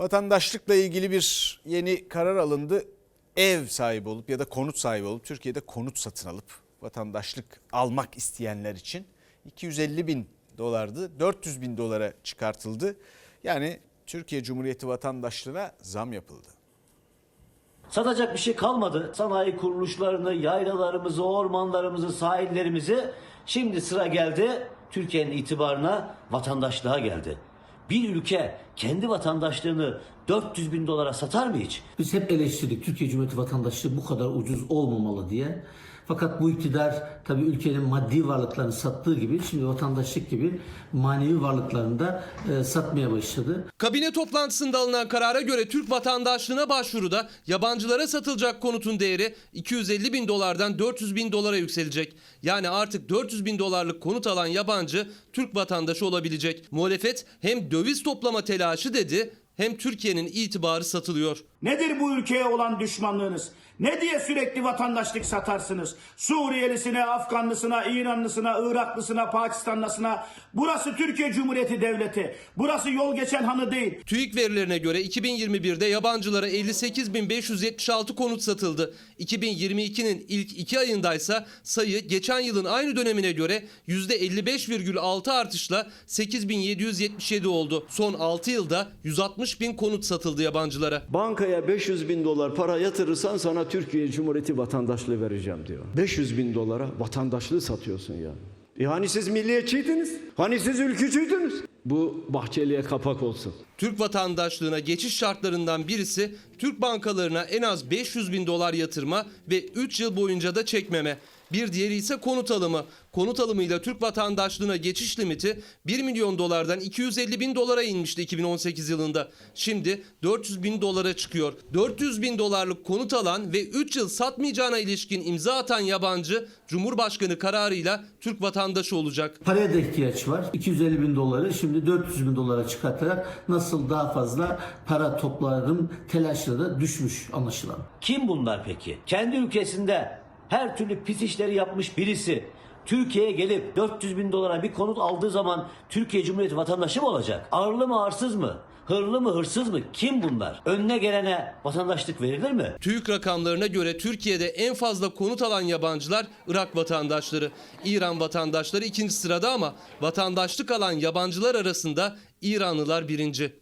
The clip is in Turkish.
Vatandaşlıkla ilgili bir yeni karar alındı. Ev sahibi olup ya da konut sahibi olup Türkiye'de konut satın alıp vatandaşlık almak isteyenler için 250 bin dolardı 400 bin dolara çıkartıldı. Yani Türkiye Cumhuriyeti vatandaşlığına zam yapıldı. Satacak bir şey kalmadı. Sanayi kuruluşlarını, yaylalarımızı, ormanlarımızı, sahillerimizi şimdi sıra geldi Türkiye'nin itibarına, vatandaşlığa geldi. Bir ülke kendi vatandaşlığını 400 bin dolara satar mı hiç? Biz hep eleştirdik Türkiye Cumhuriyeti vatandaşlığı bu kadar ucuz olmamalı diye. Fakat bu iktidar tabii ülkenin maddi varlıklarını sattığı gibi şimdi vatandaşlık gibi manevi varlıklarını da e, satmaya başladı. Kabine toplantısında alınan karara göre Türk vatandaşlığına başvuruda yabancılara satılacak konutun değeri 250 bin dolardan 400 bin dolara yükselecek. Yani artık 400 bin dolarlık konut alan yabancı Türk vatandaşı olabilecek. Muhalefet hem döviz toplama telaşı dedi hem Türkiye'nin itibarı satılıyor. Nedir bu ülkeye olan düşmanlığınız? Ne diye sürekli vatandaşlık satarsınız? Suriyelisine, Afganlısına, İranlısına, Iraklısına, Pakistanlısına. Burası Türkiye Cumhuriyeti Devleti. Burası yol geçen hanı değil. TÜİK verilerine göre 2021'de yabancılara 58.576 konut satıldı. 2022'nin ilk iki ayındaysa sayı geçen yılın aynı dönemine göre %55,6 artışla 8.777 oldu. Son 6 yılda 160 bin konut satıldı yabancılara. Bankaya 500 bin dolar para yatırırsan sana Türkiye Cumhuriyeti vatandaşlığı vereceğim diyor. 500 bin dolara vatandaşlığı satıyorsun ya. E hani siz milliyetçiydiniz? Hani siz ülkücüydünüz? Bu Bahçeli'ye kapak olsun. Türk vatandaşlığına geçiş şartlarından birisi Türk bankalarına en az 500 bin dolar yatırma ve 3 yıl boyunca da çekmeme. Bir diğeri ise konut alımı. Konut alımıyla Türk vatandaşlığına geçiş limiti 1 milyon dolardan 250 bin dolara inmişti 2018 yılında. Şimdi 400 bin dolara çıkıyor. 400 bin dolarlık konut alan ve 3 yıl satmayacağına ilişkin imza atan yabancı Cumhurbaşkanı kararıyla Türk vatandaşı olacak. Paraya da ihtiyaç var. 250 bin doları şimdi 400 bin dolara çıkartarak nasıl daha fazla para toplarım telaşla da düşmüş anlaşılan. Kim bunlar peki? Kendi ülkesinde her türlü pis işleri yapmış birisi Türkiye'ye gelip 400 bin dolara bir konut aldığı zaman Türkiye Cumhuriyeti vatandaşı mı olacak? Ağırlı mı ağırsız mı? Hırlı mı hırsız mı? Kim bunlar? Önüne gelene vatandaşlık verilir mi? TÜİK rakamlarına göre Türkiye'de en fazla konut alan yabancılar Irak vatandaşları. İran vatandaşları ikinci sırada ama vatandaşlık alan yabancılar arasında İranlılar birinci.